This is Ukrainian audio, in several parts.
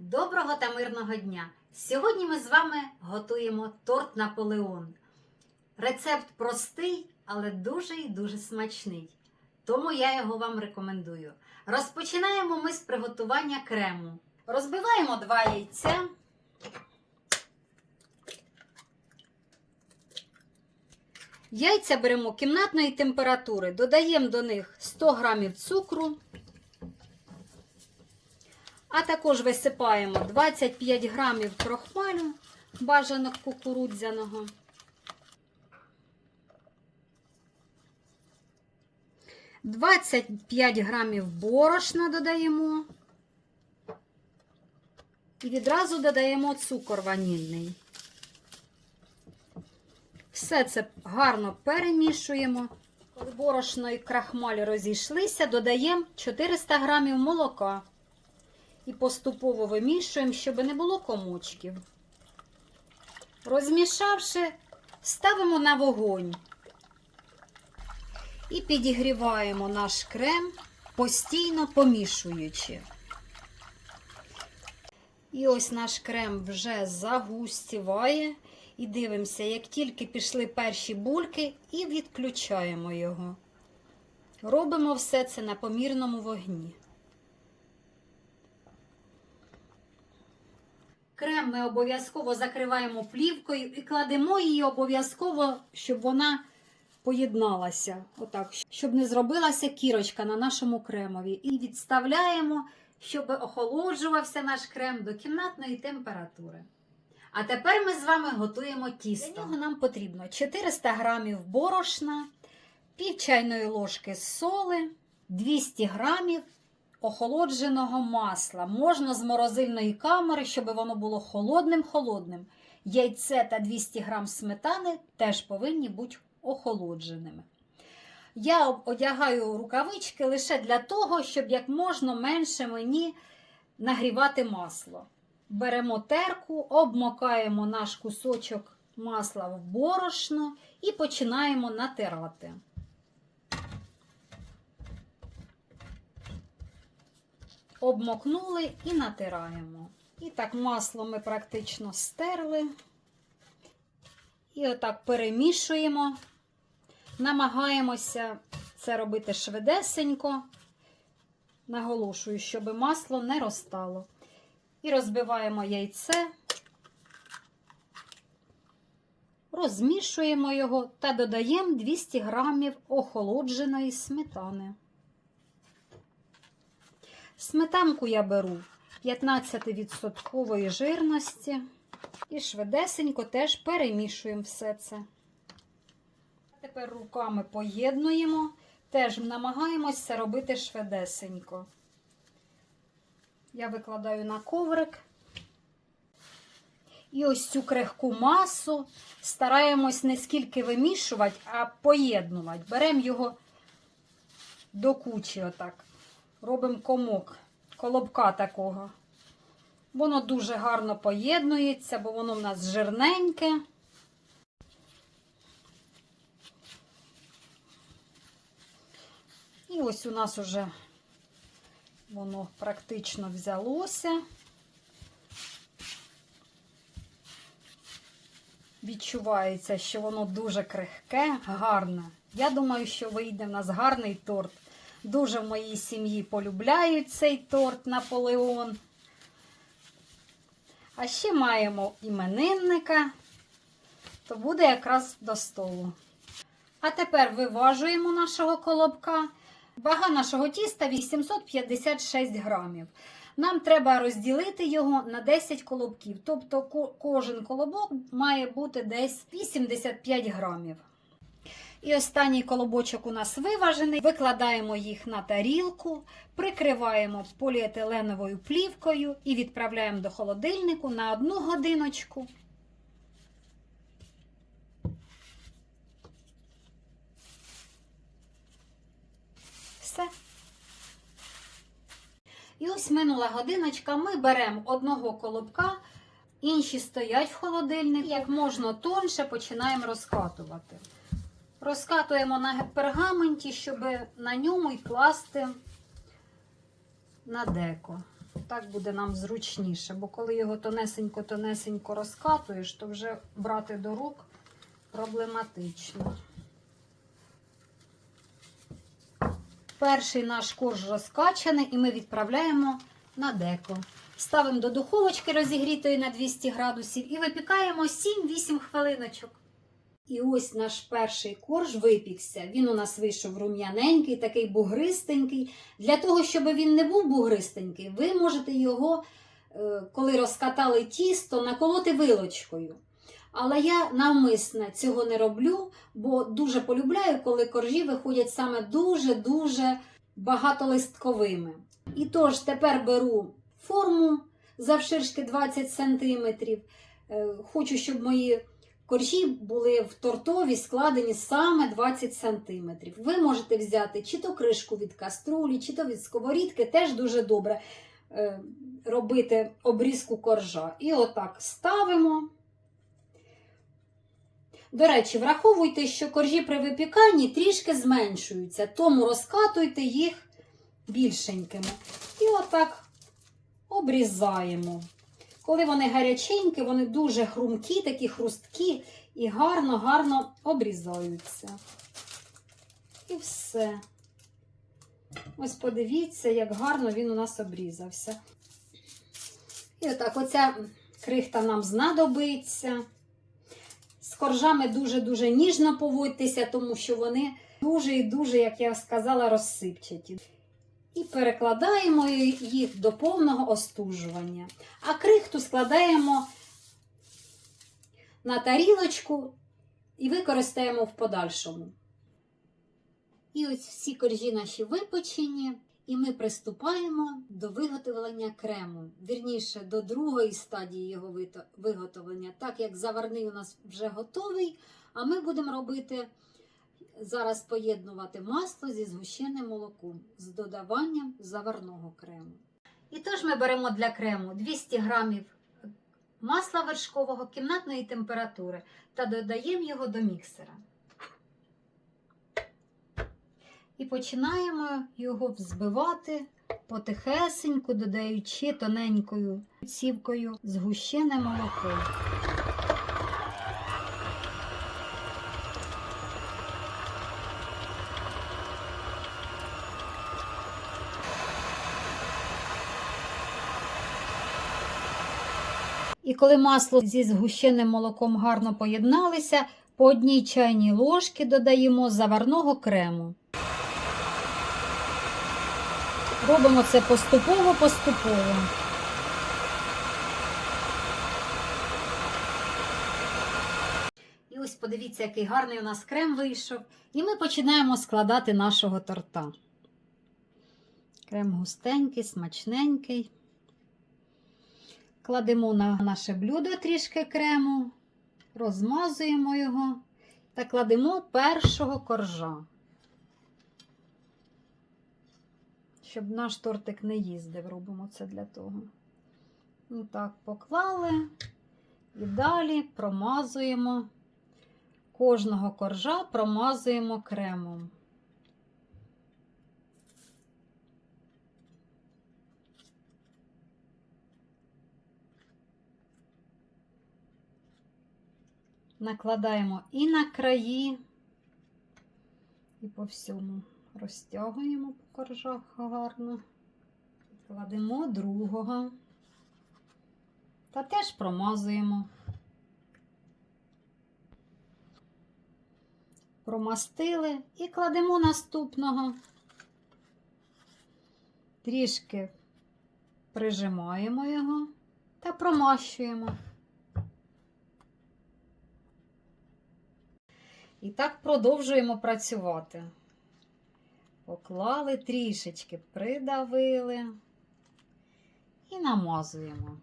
Доброго та мирного дня! Сьогодні ми з вами готуємо торт Наполеон. Рецепт простий, але дуже і дуже смачний. Тому я його вам рекомендую. Розпочинаємо ми з приготування крему. Розбиваємо два яйця. Яйця беремо кімнатної температури, додаємо до них 100 г цукру, а також висипаємо 25 грамів крохмалю, бажано кукурудзяного. Двадцять п'ять грамів борошна додаємо. І відразу додаємо цукор ванільний. Все це гарно перемішуємо. Коли борошно і крахмаль розійшлися, додаємо 400 грамів молока і поступово вимішуємо, щоб не було комочків. Розмішавши, ставимо на вогонь і підігріваємо наш крем, постійно помішуючи. І ось наш крем вже загустіває. І дивимося, як тільки пішли перші бульки, і відключаємо його. Робимо все це на помірному вогні. Крем ми обов'язково закриваємо плівкою і кладемо її обов'язково, щоб вона поєдналася, отак, щоб не зробилася кірочка на нашому кремові. І відставляємо, щоб охолоджувався наш крем до кімнатної температури. А тепер ми з вами готуємо тісто. Для нього нам потрібно 400 грамів борошна, пів чайної ложки соли, 200 грамів охолодженого масла. Можна з морозильної камери, щоб воно було холодним-холодним. Яйце та 200 грам сметани теж повинні бути охолодженими. Я одягаю рукавички лише для того, щоб як можна менше мені нагрівати масло. Беремо терку, обмокаємо наш кусочок масла в борошно і починаємо натирати. Обмокнули і натираємо. І так масло ми практично стерли. І отак перемішуємо. Намагаємося це робити швидесенько. Наголошую, щоб масло не розтало. І розбиваємо яйце, розмішуємо його та додаємо 200 грамів охолодженої сметани. Сметанку я беру 15% жирності і швидесенько теж перемішуємо все це. Тепер руками поєднуємо, теж намагаємося це робити швидесенько. Я викладаю на коврик. І ось цю крихку масу стараємось не скільки вимішувати, а поєднувати. Беремо його до кучі, отак. Робимо комок, колобка такого. Воно дуже гарно поєднується, бо воно в нас жирненьке. І ось у нас уже воно практично взялося. Відчувається, що воно дуже крихке, гарне. Я думаю, що вийде в нас гарний торт. Дуже в моїй сім'ї полюбляють цей торт Наполеон. А ще маємо іменинника, то буде якраз до столу. А тепер виважуємо нашого колобка. Вага нашого тіста 856 грамів. Нам треба розділити його на 10 колобків. Тобто кожен колобок має бути десь 85 грамів. І останній колобочок у нас виважений. Викладаємо їх на тарілку, прикриваємо поліетиленовою плівкою і відправляємо до холодильнику на одну годиночку. Все. І ось минула годиночка, ми беремо одного колобка, інші стоять в холодильнику, як можна тонше починаємо розкатувати. Розкатуємо на пергаменті, щоб на ньому і класти на деко. Так буде нам зручніше, бо коли його тонесенько-тонесенько розкатуєш, то вже брати до рук проблематично. Перший наш корж розкачаний і ми відправляємо на деко. Ставимо до духовочки розігрітої на 200 градусів і випікаємо 7-8 хвилиночок. І ось наш перший корж випікся. Він у нас вийшов рум'яненький, такий бугристенький. Для того, щоб він не був бугристенький, ви можете його, е, коли розкатали тісто, наколоти вилочкою. Але я навмисно цього не роблю, бо дуже полюбляю, коли коржі виходять саме дуже-дуже багатолистковими. І тож тепер беру форму завширшки 20 см. Хочу, щоб мої коржі були в тортові складені саме 20 см. Ви можете взяти чи то кришку від каструлі, чи то від сковорідки, теж дуже добре е, робити обрізку коржа. І отак ставимо. До речі, враховуйте, що коржі при випіканні трішки зменшуються, тому розкатуйте їх більшенькими. І отак обрізаємо. Коли вони гаряченькі, вони дуже хрумкі, такі хрусткі і гарно-гарно обрізаються. І все. Ось подивіться, як гарно він у нас обрізався. І отак, оця крихта нам знадобиться. З коржами дуже-дуже ніжно поводьтеся, тому що вони дуже і дуже, як я сказала, розсипчаті. І перекладаємо їх до повного остужування. А крихту складаємо на тарілочку і використаємо в подальшому. І ось всі коржі наші випечені, і ми приступаємо до виготовлення крему. Вірніше, до другої стадії його виготовлення, так як заварний у нас вже готовий, а ми будемо робити зараз поєднувати масло зі згущеним молоком з додаванням заварного крему. І тож ми беремо для крему 200 грамів масла вершкового кімнатної температури та додаємо його до міксера. І починаємо його взбивати потихесеньку, додаючи тоненькою цівкою згущене молоко. Коли масло зі згущеним молоком гарно поєдналися, по одній чайній ложці додаємо заварного крему. Робимо це поступово-поступово. І ось подивіться, який гарний у нас крем вийшов. І ми починаємо складати нашого торта. Крем густенький, смачненький. Кладемо на наше блюдо трішки крему, розмазуємо його та кладемо першого коржа, щоб наш тортик не їздив, робимо це для того. І так, поклали і далі промазуємо кожного коржа промазуємо кремом. Накладаємо і на краї, і по всьому розтягуємо по коржах гарно, кладемо другого та теж промазуємо. Промастили і кладемо наступного. Трішки прижимаємо його та промащуємо. І так продовжуємо працювати. Поклали трішечки, придавили і намазуємо.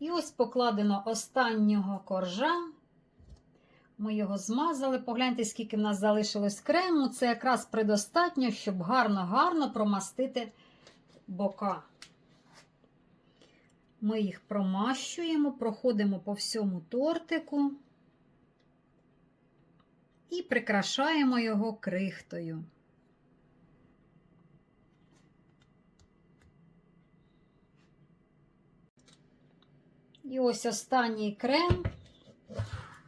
І ось покладено останнього коржа. Ми його змазали. Погляньте, скільки в нас залишилось крему. Це якраз предостатньо, щоб гарно-гарно промастити бока. Ми їх промащуємо, проходимо по всьому тортику і прикрашаємо його крихтою. І ось останній крем.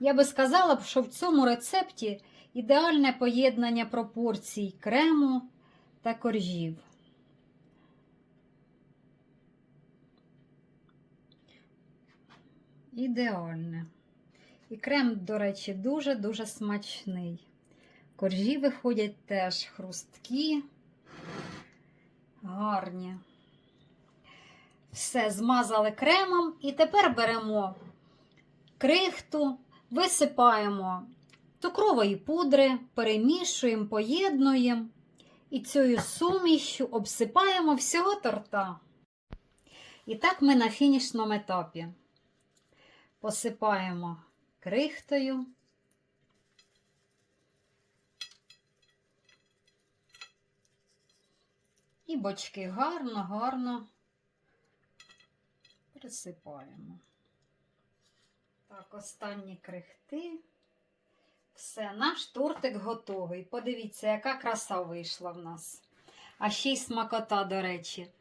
Я би сказала, що в цьому рецепті ідеальне поєднання пропорцій крему та коржів. Ідеальне. І крем, до речі, дуже-дуже смачний. Коржі виходять теж хрусткі, гарні. Все змазали кремом, і тепер беремо крихту, висипаємо цукрової пудри, перемішуємо, поєднуємо і цією сумішю обсипаємо всього торта. І так ми на фінішному етапі посипаємо крихтою. І бочки гарно, гарно присипаємо. Так, останні крихти. Все, наш тортик готовий. Подивіться, яка краса вийшла в нас. А ще й смакота, до речі.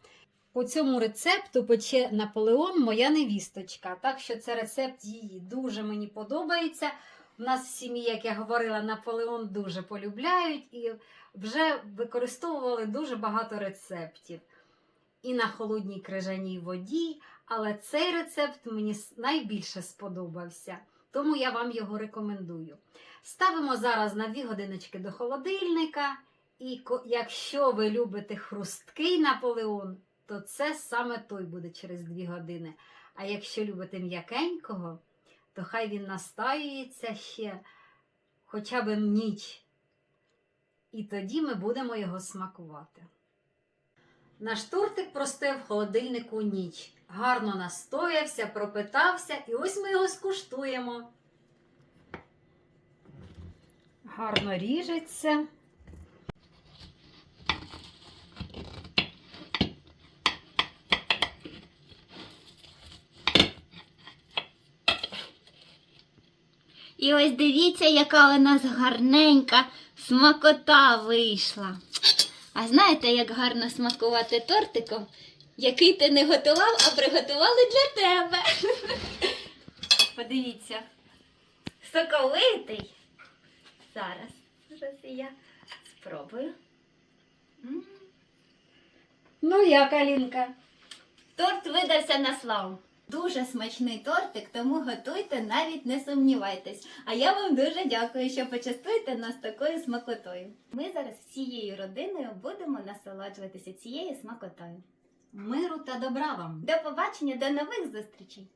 По цьому рецепту пече Наполеон моя невісточка. Так що це рецепт її дуже мені подобається. У нас в сім'ї, як я говорила, Наполеон дуже полюбляють і вже використовували дуже багато рецептів. І на холодній крижаній воді, але цей рецепт мені найбільше сподобався, тому я вам його рекомендую. Ставимо зараз на 2 годиночки до холодильника, і якщо ви любите хрусткий Наполеон, то це саме той буде через 2 години. А якщо любите м'якенького, то хай він настаюється ще хоча б ніч. І тоді ми будемо його смакувати. Наш тортик простояв в холодильнику ніч. Гарно настоявся, пропитався, і ось ми його скуштуємо. Гарно ріжеться. І ось дивіться, яка у нас гарненька смакота вийшла. А знаєте, як гарно смакувати тортиком, який ти не готував, а приготували для тебе. Подивіться. Соковитий. Зараз. Зараз я спробую. Ну, як, Алінка? Торт видався на славу. Дуже смачний тортик, тому готуйте, навіть не сумнівайтесь. А я вам дуже дякую, що почастуєте нас такою смакотою. Ми зараз всією родиною будемо насолоджуватися цією смакотою. Миру та добра вам! До побачення, до нових зустрічей!